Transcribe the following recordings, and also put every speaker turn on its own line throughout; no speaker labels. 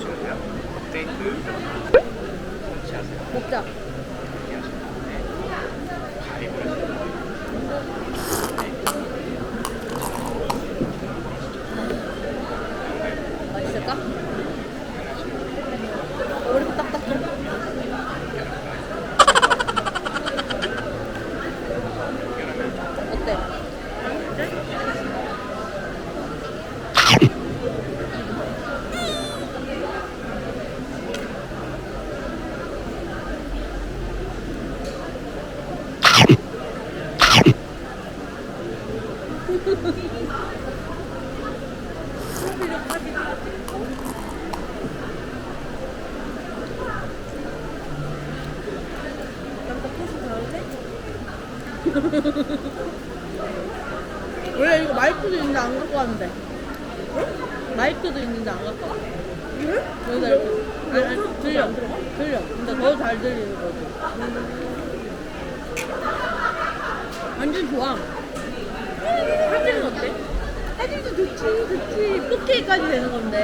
드시고요. 스테이크 섭취하세요.
먹자. 맛있을까? 머리 딱딱 좀. 어때? 원래 이거 마이크도 있는데 안 갖고 왔는데. 마이크도 있는데 안 갖고 와. 응? 여기다 이렇게. 아니, 아니, 들려. 들려. 근데 더 잘 들리는 거지. 완전 좋아. 사진은 어때? 사진도 좋지, 좋지. 4K까지 되는 건데.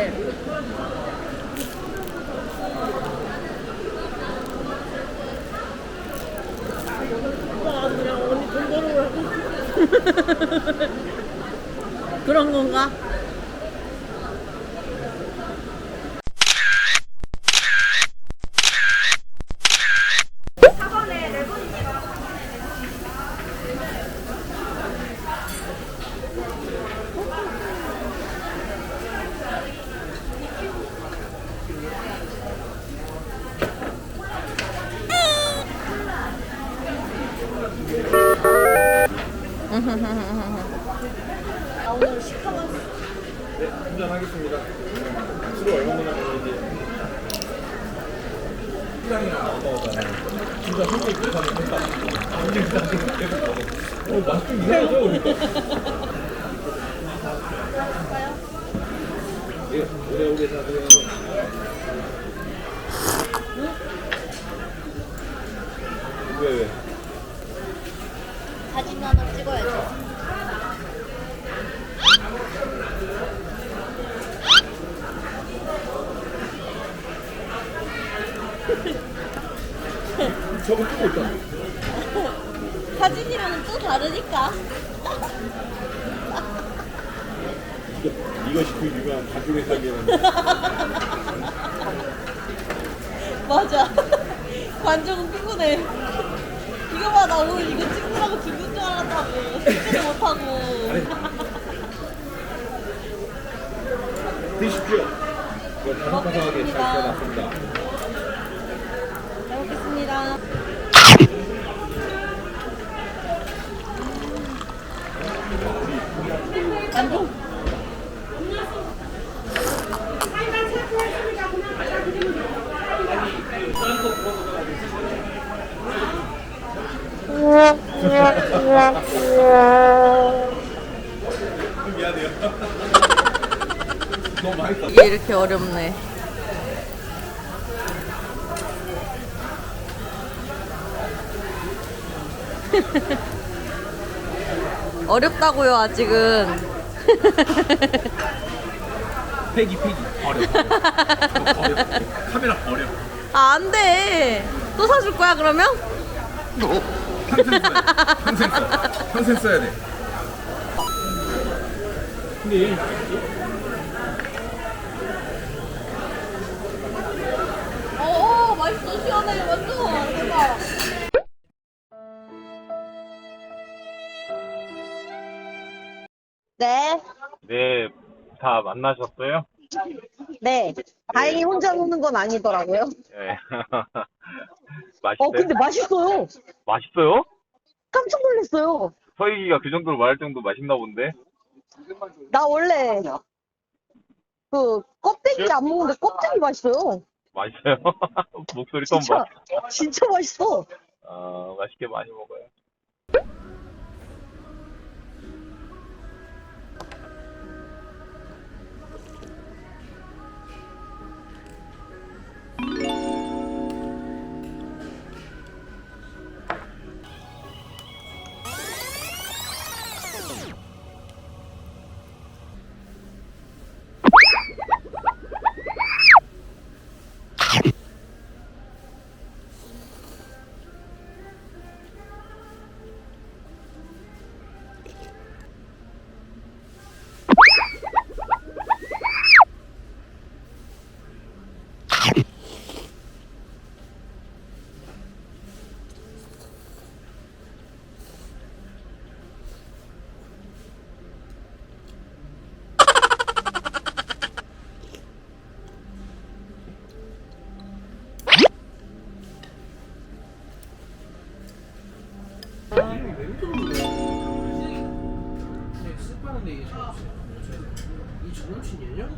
와, 그냥 언니 돈 벌어오라고. 그런 건가? 나 오늘 시커먼
네, 한잔 하겠습니다. 술을 얼마나 먹는지. 시간이랑 나왔다잖아요. 진짜 한개 계산을 했다. 한개 계산을 계속 먹어. 어, 맛좀 이상하죠, 그러니까. 예, 오래오래 사세요. 왜, 왜?
사진 하나 찍어야지.
저거 찍고 있잖아.
사진이랑은 또 다르니까.
이거, 이것이 그 유명한 가족의 사기라는.
맞아. 관종은 피곤해. 이거 봐, 나 오늘 이거 찍느라고 죽는 줄 알았다고. 찍지도 못하고.
드십시오. 이거 바삭바삭하게 잘
먹겠습니다.
껴놨습니다.
이게 이렇게 어렵네. 어렵다고요, 아직은.
패기 패기 버려. 버려. 버려. 카메라 버려.
아, 안 돼. 또 사줄 거야, 그러면?
평생 써야 돼. 평생 써. 평생 써야 돼. 근데 얘
어, 어, 맛있어, 시원해, 완전.
다 만나셨어요?
네. 다행히 혼자 노는 건 아니더라고요.
네. 맛있어요?
어, 근데 맛있어요.
맛있어요?
깜짝 놀랐어요.
서희기가 그 정도로 말할 정도 맛있나 본데?
나 원래 그 껍데기 안 먹는데 껍데기 맛있어요.
맛있어요? 목소리 톤
진짜,
봐.
진짜 맛있어.
아, 맛있게 많이 먹어요.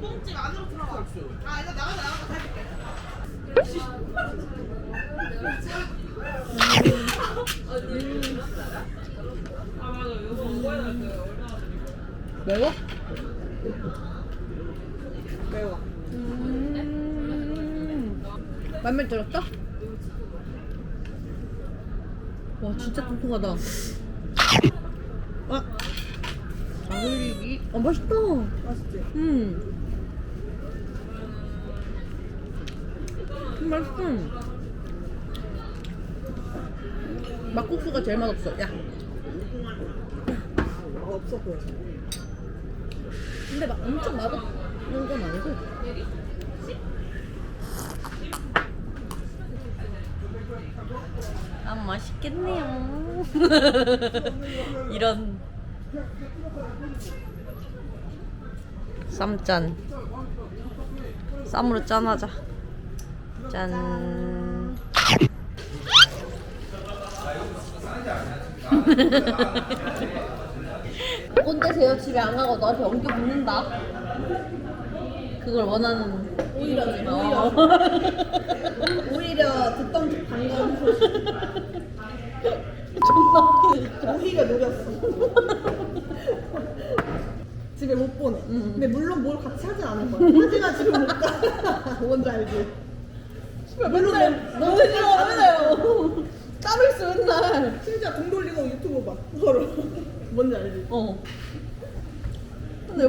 똥집 안으로 들어가. 아, 이거 나가서 나가서 해줄게. 매워? 매워. 음. 맘에 들었어? 와 진짜 통통하다. 아. 자글리기. 어 맛있다. 맛있지. 음. 맛있어. 막국수가 제일 맛없어. 야. 없어 보여. 근데 막 엄청 맛없는 건 아니고.
아 맛있겠네요. 이런 쌈짠. 쌈으로 짠하자. 짠. 꼰대 세요 집에 안 가고 너한테 엉겨 붙는다. 그걸 원하는
오히려지.
어.
오히려 듣던 듯 소식.
존나.
오히려 노렸어. 집에 못 보내. 근데 물론 뭘 같이 하진 않을 거야. 하지만 집에 못 가. 뭔지 알지? 물론
너무 싫어하네요.
따로 있어 맨날. 심지어 등 돌리고 유튜브 봐. 서로. 뭔지 알지?
어. 근데